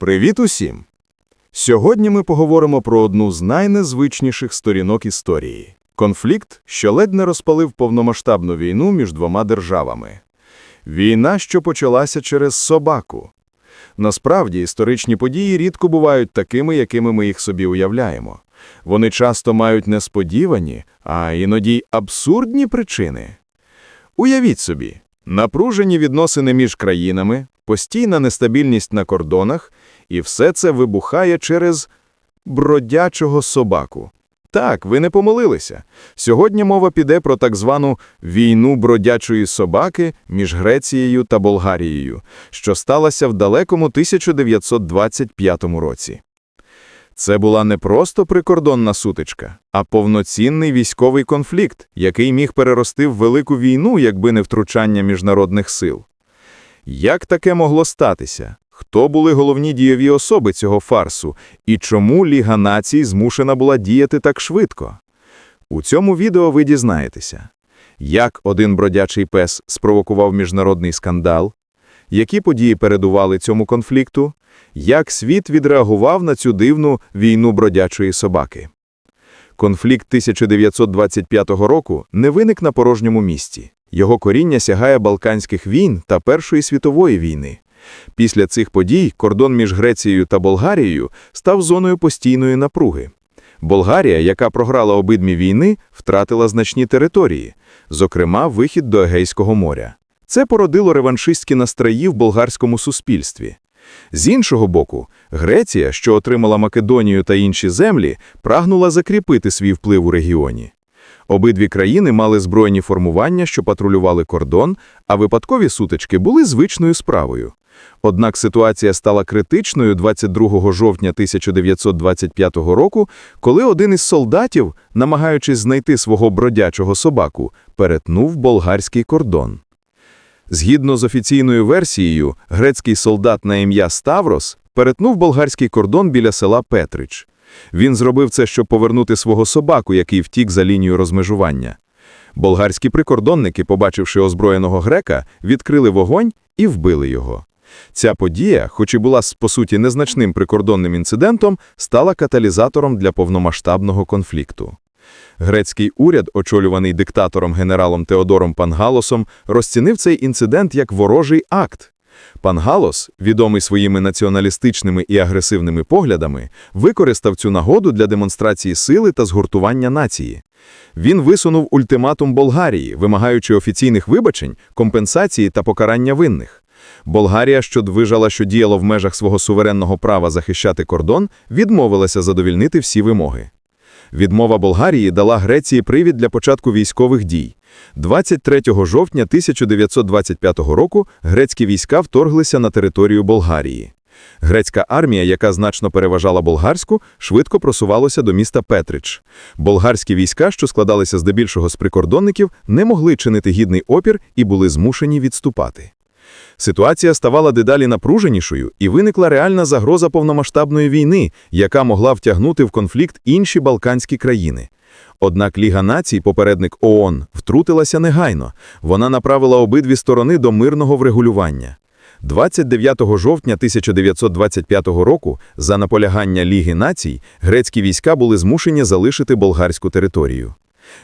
Привіт усім! Сьогодні ми поговоримо про одну з найнезвичніших сторінок історії – конфлікт, що ледь не розпалив повномасштабну війну між двома державами. Війна, що почалася через собаку. Насправді, історичні події рідко бувають такими, якими ми їх собі уявляємо. Вони часто мають несподівані, а іноді й абсурдні причини. Уявіть собі, напружені відносини між країнами, постійна нестабільність на кордонах, і все це вибухає через бродячого собаку. Так, ви не помилилися. Сьогодні мова піде про так звану «війну бродячої собаки» між Грецією та Болгарією, що сталася в далекому 1925 році. Це була не просто прикордонна сутичка, а повноцінний військовий конфлікт, який міг перерости в велику війну, якби не втручання міжнародних сил. Як таке могло статися? Хто були головні дієві особи цього фарсу? І чому Ліга націй змушена була діяти так швидко? У цьому відео ви дізнаєтеся, як один бродячий пес спровокував міжнародний скандал, які події передували цьому конфлікту, як світ відреагував на цю дивну війну бродячої собаки. Конфлікт 1925 року не виник на порожньому місці. Його коріння сягає Балканських війн та Першої світової війни. Після цих подій кордон між Грецією та Болгарією став зоною постійної напруги. Болгарія, яка програла обидві війни, втратила значні території, зокрема вихід до Егейського моря. Це породило реваншистські настрої в болгарському суспільстві. З іншого боку, Греція, що отримала Македонію та інші землі, прагнула закріпити свій вплив у регіоні. Обидві країни мали збройні формування, що патрулювали кордон, а випадкові сутички були звичною справою. Однак ситуація стала критичною 22 жовтня 1925 року, коли один із солдатів, намагаючись знайти свого бродячого собаку, перетнув болгарський кордон. Згідно з офіційною версією, грецький солдат на ім'я Ставрос перетнув болгарський кордон біля села Петрич. Він зробив це, щоб повернути свого собаку, який втік за лінію розмежування. Болгарські прикордонники, побачивши озброєного грека, відкрили вогонь і вбили його. Ця подія, хоч і була по суті незначним прикордонним інцидентом, стала каталізатором для повномасштабного конфлікту. Грецький уряд, очолюваний диктатором генералом Теодором Пангалосом, розцінив цей інцидент як ворожий акт. Пангалос, відомий своїми націоналістичними і агресивними поглядами, використав цю нагоду для демонстрації сили та згуртування нації. Він висунув ультиматум Болгарії, вимагаючи офіційних вибачень, компенсації та покарання винних. Болгарія, що вважала, що діяло в межах свого суверенного права захищати кордон, відмовилася задовільнити всі вимоги. Відмова Болгарії дала Греції привід для початку військових дій. 23 жовтня 1925 року грецькі війська вторглися на територію Болгарії. Грецька армія, яка значно переважала болгарську, швидко просувалася до міста Петрич. Болгарські війська, що складалися здебільшого з прикордонників, не могли чинити гідний опір і були змушені відступати. Ситуація ставала дедалі напруженішою, і виникла реальна загроза повномасштабної війни, яка могла втягнути в конфлікт інші балканські країни. Однак Ліга націй, попередник ООН, втрутилася негайно. Вона направила обидві сторони до мирного врегулювання. 29 жовтня 1925 року, за наполягання Ліги націй, грецькі війська були змушені залишити болгарську територію.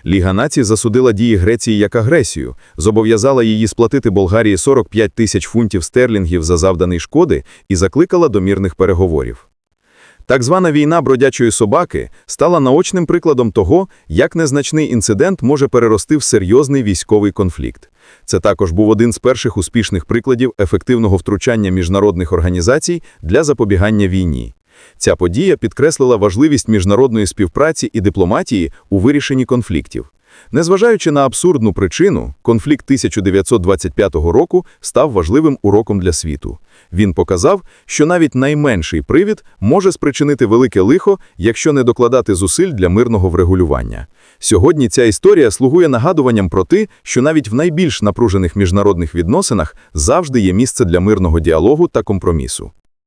Ліга націй засудила дії Греції як агресію, зобов'язала її сплатити Болгарії 45 тисяч фунтів стерлінгів за завданий шкоди і закликала до мірних переговорів. Так звана війна бродячої собаки стала наочним прикладом того, як незначний інцидент може перерости в серйозний військовий конфлікт. Це також був один з перших успішних прикладів ефективного втручання міжнародних організацій для запобігання війні. Ця подія підкреслила важливість міжнародної співпраці і дипломатії у вирішенні конфліктів. Незважаючи на абсурдну причину, конфлікт 1925 року став важливим уроком для світу. Він показав, що навіть найменший привід може спричинити велике лихо, якщо не докладати зусиль для мирного врегулювання. Сьогодні ця історія слугує нагадуванням про те, що навіть в найбільш напружених міжнародних відносинах завжди є місце для мирного діалогу та компромісу.